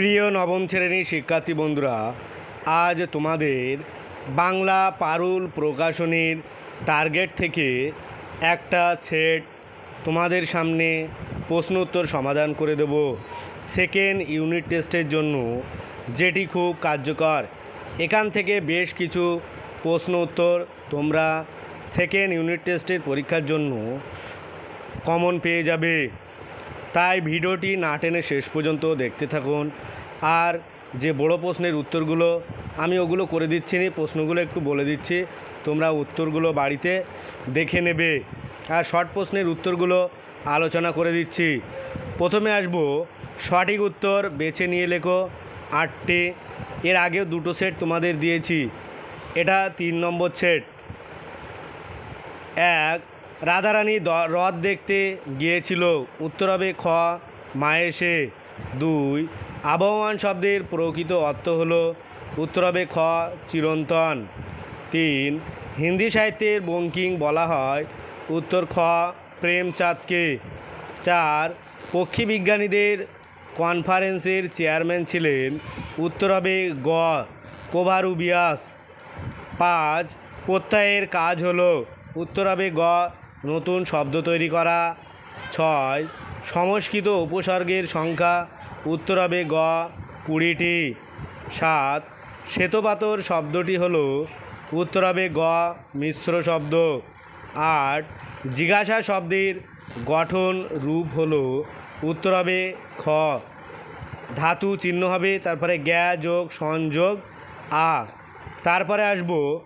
প্রিয় নবম শ্রেণির শিক্ষার্থী বন্ধুরা, আজ তোমাদের বাংলা পারুল প্রকাশনীর টার্গেট থেকে একটা সেট তোমাদের সামনে প্রশ্ন উত্তর সমাধান করে দেব। সেকেন্ড ইউনিট টেস্টের জন্য যেটি খুব কার্যকর। এখান থেকে বেশ কিছু প্রশ্ন উত্তর তোমরা সেকেন্ড ইউনিট টেস্টের পরীক্ষার জন্য কমন পেয়ে যাবে। তাই ভিডিওটি না টেনে শেষ পর্যন্ত দেখতে থাকুন। আর যে বড় প্রশ্নের উত্তরগুলো আমি ওগুলো করে দিচ্ছি নি, প্রশ্নগুলো একটু বলে দিচ্ছি, তোমরা উত্তরগুলো বাড়িতে দেখে নেবে। আর শর্ট প্রশ্নের উত্তরগুলো আলোচনা করে দিচ্ছি। প্রথমে আসব, সঠিক উত্তর বেছে নিয়ে লেখো আটটি। এর আগেও দুটো সেট তোমাদের দিয়েছি। এটা তিন নম্বর সেট। এক রাধারানী হ্রদ দেখতে গিয়েছিল। উত্তর হবে খ মায়েসে দুই, আবহমান শব্দের প্রকৃত অর্থ হলো উত্তর হবে খ, চিরন্তন। তিন, হিন্দি সাহিত্যের বঙ্কিং বলা হয় উত্তর খ, প্রেমচাঁদকে। চার, পক্ষী বিজ্ঞানীদের কনফারেন্সের চেয়ারম্যান ছিলেন উত্তর হবে গ, কোভারুবিয়াস। পাঁচ, প্রত্যয়ের কাজ হলো উত্তর হবে গ নতুন শব্দ তৈরি করা। ছয়, সংস্কৃত উপসর্গের সংখ্যা। উত্তর হবে গ, কুড়িটি। সাত, শ্বেতপাতর শব্দটি হলো উত্তর হবে গ, মিশ্র শব্দ। আট, জিজ্ঞাসা শব্দের গঠন রূপ হলো উত্তর হবে খ। ধাতু চিহ্ন হবে, তারপরে গ্যা যোগ, সংযোগ, আ। তারপরে আসব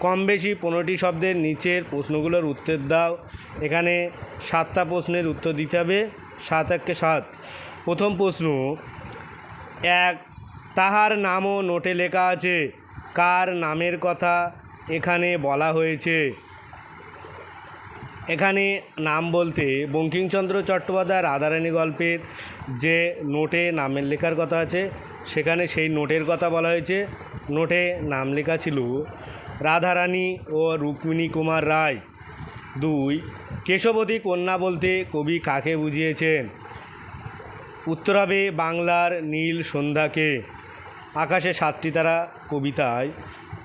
কম বেশি পনেরোটি শব্দের নিচের প্রশ্নগুলোর উত্তর দাও। এখানে সাতটা প্রশ্নের উত্তর দিতে হবে। সাত একে সাত। প্রথম প্রশ্ন, এক, তাহার নামও নোটে লেখা আছে। কার নামের কথা এখানে বলা হয়েছে? এখানে নাম বলতে বঙ্কিমচন্দ্র চট্টোপাধ্যায় রাধারানী গল্পের যে নোটে নামের লেখার কথা আছে, সেখানে সেই নোটের কথা বলা হয়েছে। নোটে নাম লেখা ছিল রাধারানী ও রুক্মিণী কুমার রায়। দুই, কেশবতী কন্যা বলতে কবি কাকে বুঝিয়েছেন? উত্তর হবে বাংলার নীল সন্ধ্যাকে। আকাশে সাতটি তারা কবিতায়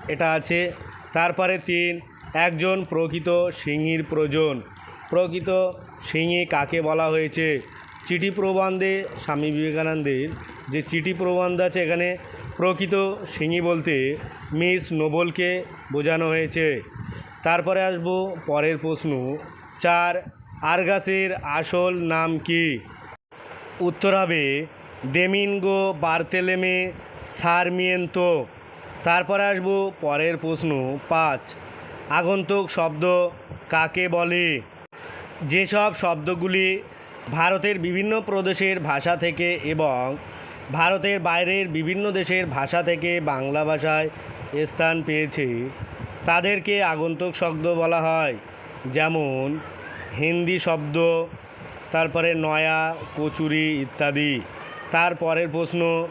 এটা আছে, তারপরে তিন, একজন প্রকৃত সিংহীর প্রয়োজন। প্রকৃত সিংহী কাকে বলা হয়েছে? চিঠি প্রবন্ধে স্বামী বিবেকানন্দের যে চিঠি প্রবন্ধ আছে, এখানে প্রকৃত সিঙি বলতে মিস নোবেলকে বোঝানো হয়েছে। তারপরে আসব পরের প্রশ্ন, চার আরগাসের আসল নাম কি? উত্তর হবে দেমিনগো বার্তেলেমে সারমিয়েন্তো। তারপরে আসব পরের প্রশ্ন, পাঁচ আগন্তুক শব্দ কাকে বলে? যেসব শব্দগুলি ভারতের বিভিন্ন প্রদেশের ভাষা থেকে এবং ভারতের বাইরের বিভিন্ন দেশের ভাষা থেকে বাংলা ভাষায় স্থান পেয়েছে। তাদেরকে আগন্তুক শব্দ বলা হয়, যেমন হিন্দি শব্দ, তারপরে নয়া, কচুরি ইত্যাদি। তারপরের প্রশ্ন,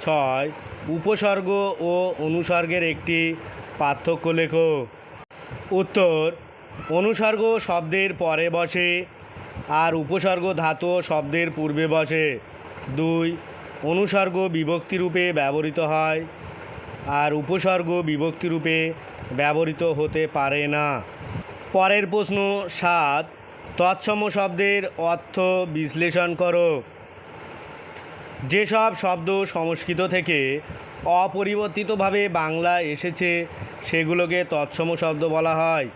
ছয়, উপসর্গ ও অনুসর্গের একটি পার্থক্য লেখো। উত্তর, অনুসর্গ শব্দের পরে বসে আর উপসর্গ ধাতু শব্দের পূর্বে বসে। দুই, অনুসর্গ বিভক্তিরূপে ব্যবহৃত হয়। আর উপসর্গ বিভক্তিরূপে ব্যবহৃত হতে পারে না। পরের প্রশ্ন সাত, তৎসম শব্দের অর্থ বিশ্লেষণ করো। যেসব শব্দ সংস্কৃত থেকে অপরিবর্তিতভাবে বাংলা এসেছে, সেগুলোকে তৎসম শব্দ বলা হয়।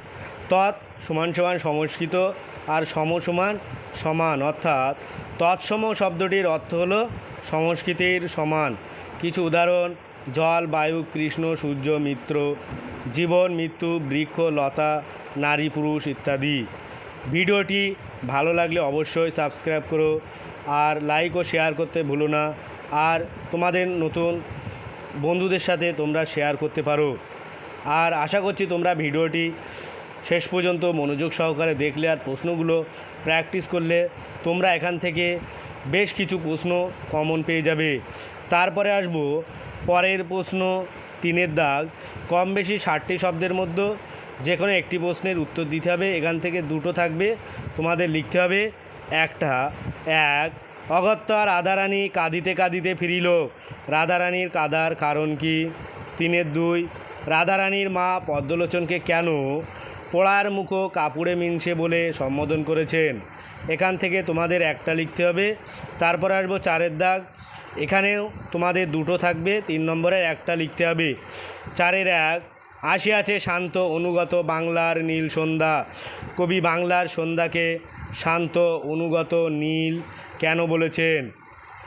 তৎ সমান সমান সংস্কৃত আর সমসমান সমান, অর্থাৎ তৎসম শব্দটির অর্থ হলো সংস্কৃতির সমান। কিছু উদাহরণ, জল, বায়ু, কৃষ্ণ, সূর্য, মিত্র, জীবন, মৃত্যু, বৃক্ষ, লতা, নারী, পুরুষ ইত্যাদি। ভিডিওটি ভালো লাগলে অবশ্যই সাবস্ক্রাইব করো আর লাইক ও শেয়ার করতে ভুলো না। আর তোমাদের নতুন বন্ধুদের সাথে তোমরা শেয়ার করতে পারো। আর আশা করছি তোমরা ভিডিওটি শেষ পর্যন্ত মনোযোগ সহকারে দেখলে আর প্রশ্নগুলো প্র্যাকটিস করলে তোমরা এখান থেকে বেশ কিছু প্রশ্ন কমন পেয়ে যাবে। তারপরে আসব পরের প্রশ্ন তিনের দাগ। কম বেশি ষাটটি শব্দের মধ্যে যে কোনো একটি প্রশ্নের উত্তর দিতে হবে, এখান থেকে দুটো থাকবে, তোমাদের লিখতে হবে। একটা, এক, অগত্য অগত্যা রাধারানী কাঁদিতে কাঁদিতে ফিরিল। রাধারানীর কাদার কারণ কি? তিনের দুই, রাধারানীর মা পদ্মলোচনকে কেন পোড়ার মুখো কাপড়ে মিনছে বলে সম্বোধন করেছেন। এখান থেকে তোমাদের একটা লিখতে হবে। তারপর আসব চারের দাগ। এখানেও তোমাদের দুটো থাকবে, তিন নম্বরের একটা লিখতে হবে। চারের এক, আসিয়াছে শান্ত অনুগত বাংলার নীল সন্ধ্যা। কবি বাংলার সন্ধ্যাকে শান্ত অনুগত নীল কেন বলেছেন?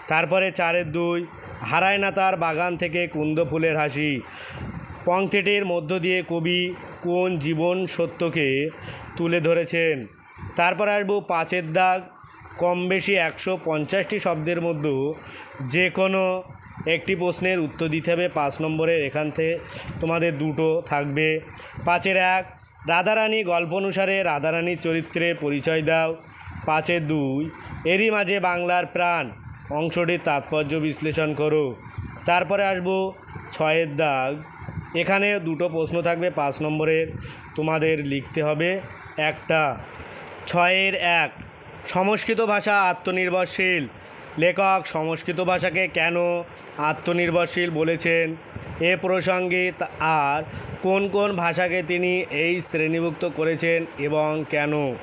তারপরে চারের দুই, হারায় না তার বাগান থেকে কুন্দ ফুলের হাসি। পংথেটের মধ্য দিয়ে কবি কোন জীবন সত্যকে তুলে ধরেছেন? তারপর আসব পাঁচের দাগ। কম বেশি একশো পঞ্চাশটি শব্দের মধ্যে যে কোনো একটি প্রশ্নের উত্তর দিতে হবে পাঁচ নম্বরের এখান থেকে তোমাদের দুটো থাকবে। পাঁচের এক, রাধারানী গল্প অনুসারে রাধারানীর চরিত্রের পরিচয় দাও। পাঁচের দুই, এরই মাঝে বাংলার প্রাণ অংশটির তাৎপর্য বিশ্লেষণ করো। তারপরে আসব ছয়ের দাগ। এখানে দুটো প্রশ্ন থাকবে, পাঁচ নম্বরের তোমাদের লিখতে হবে। একটা, ছয়ের এক, সংস্কৃত ভাষা আত্মনির্ভরশীল। লেখক সংস্কৃত ভাষাকে কেন আত্মনির্ভরশীল বলেছেন? এ প্রসঙ্গে আর কোন কোন ভাষাকে তিনি এই শ্রেণীভুক্ত করেছেন এবং কেন?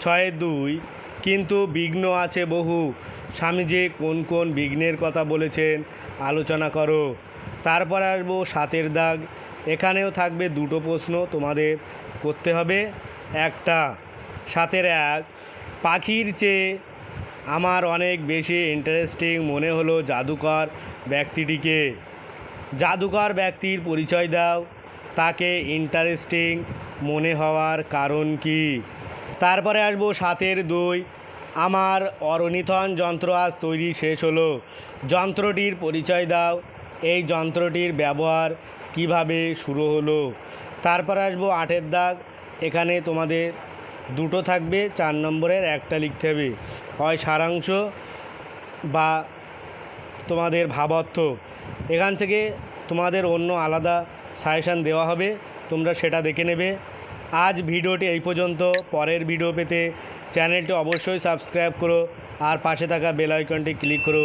ছয়ের দুই, কিন্তু বিঘ্ন আছে বহু। স্বামীজি কোন কোন বিঘ্নের কথা বলেছেন? আলোচনা করো। তারপর আসব সাতের দাগ। এখানেও থাকবে দুটো প্রশ্ন তোমাদের করতে হবে। একটা, সাতের এক, পাখির চেয়ে আমার অনেক বেশি ইন্টারেস্টিং মনে হলো জাদুকর ব্যক্তিটিকে। জাদুকর ব্যক্তির পরিচয় দাও, তাকে ইন্টারেস্টিং মনে হওয়ার কারণ কি? তারপরে আসব সাতের দুই, আমার অরনিথন যন্ত্র আজ তৈরি শেষ হলো। যন্ত্রটির পরিচয় দাও এই যন্ত্রটির ব্যবহার কীভাবে শুরু হলো? তারপর আসব আটের দাগ। এখানে তোমাদের দুটো থাকবে, চার নম্বরের একটা লিখতে হবে। হয় সারাংশ বা তোমাদের ভাবার্থ। এখান থেকে তোমাদের অন্য আলাদা সাজেশান দেওয়া হবে, তোমরা সেটা দেখে নেবে। আজ ভিডিওটি এই পর্যন্ত। পরের ভিডিও পেতে চ্যানেলটি অবশ্যই সাবস্ক্রাইব করো আর পাশে থাকা বেল আইকনটি ক্লিক করো।